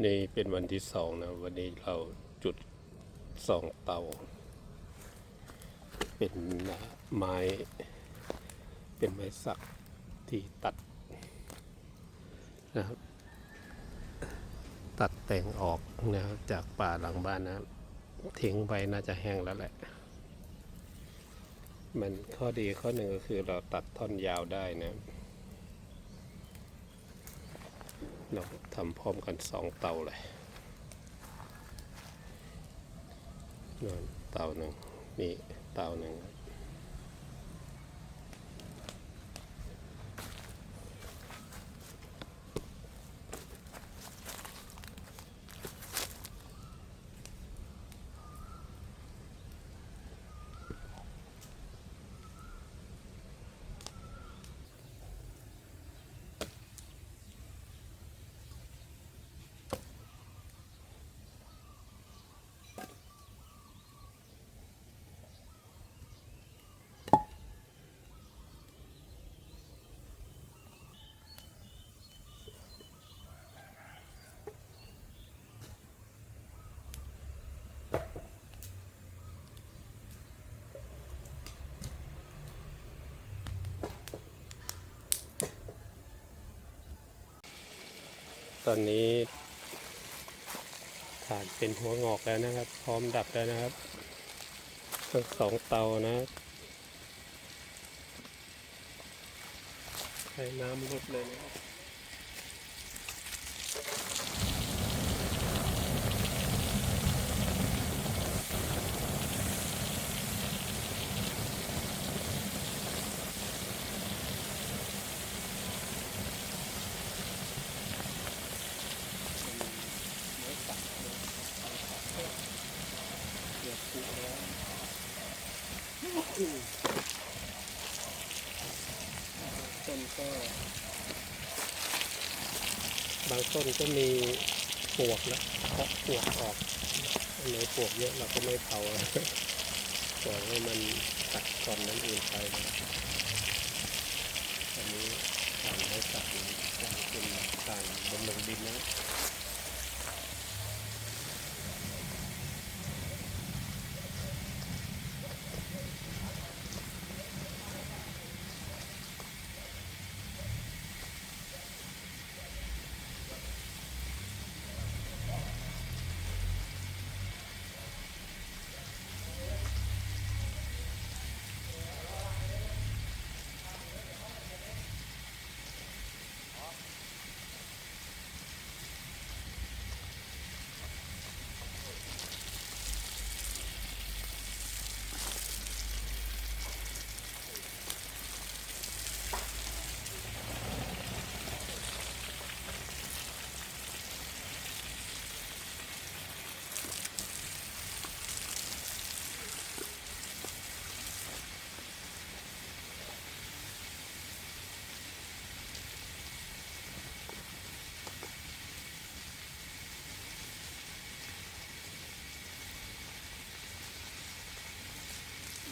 นนี้เป็นวันที่สองนะ วันนี้เราจุดสองเตา เป็นไม้ เป็นไม้สักที่ตัดนะครับ ตัดแต่งออกนะครับจากป่าหลังบ้านนะทิ้งไปน่าจะแห้งแล้วแหละ มันข้อดีข้อหนึ่งก็คือเราตัดท่อนยาวได้นะ เราทำพร้อมกันสองเตาเลยนอนเตาหนึ่งนี่เตาหนึ่ง ตอนนี้ฐานเป็นหัวงอกแล้วนะครับ พร้อมดับแล้วนะครับทั้งสองเตานะใช้น้ำลดเลยนะครับ ต้นก็บางต้นก็มีปวกแล้วเพาะปวกออกอันไหนปวกเยอะเราก็ไม่เผาปล่อยให้มันตัดก่อนนั้นอื่นไปนะอันนี้ทานให้ตัดการเป็นการบำรุงดินนะ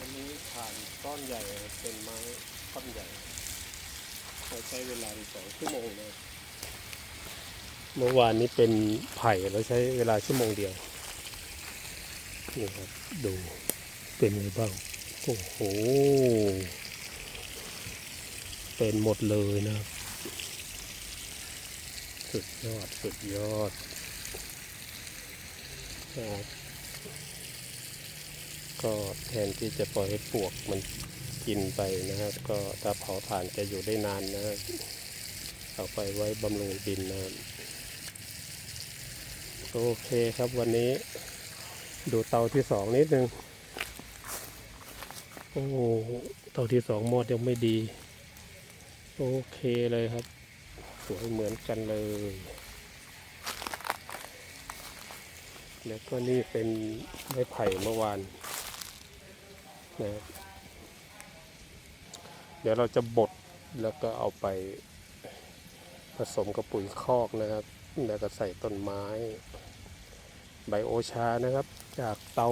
วันนี้ผ่านก้อนใหญ่เป็นไม้ก้อนใหญ่เราใช้เวลาสองชั่วโมงเลยเมื่อวานนี้เป็นไผ่เราใช้เวลาชั่วโมงเดียวนี่ครับดูเป็นไงบ้างโอ้โห เป็นหมดเลยนะ สุดยอด สุดยอดครับ ก็แทนที่จะปล่อยให้ปวกมันกินไปนะครับ ก็ถ้าเผาถ่านจะอยู่ได้นานนะครับเอาไปไว้บำรุงดินนะครับโอเคครับวันนี้ ดูเตาที่สองนิดนึงโอ้เตาที่สองมอดยังไม่ดี โอเคเลยครับ สวยเหมือนกันเลย แล้วก็นี่เป็นไม้ไผ่เมื่อวาน นะเดี๋ยวเราจะบดแล้วก็เอาไปผสมกับปุ๋ยคอกนะครับ แล้วก็ใส่ต้นไม้ ใบโอชานะครับ จากเตา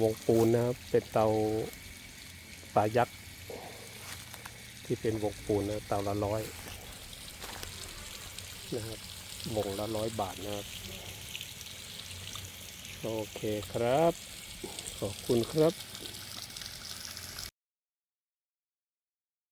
วงปูนนะครับ เป็นเตาปลายักษ์ที่เป็นวงปูนนะเตาละร้อยนะครับวงละร้อยบาทนะครับ โอเคครับ ขอบคุณครับ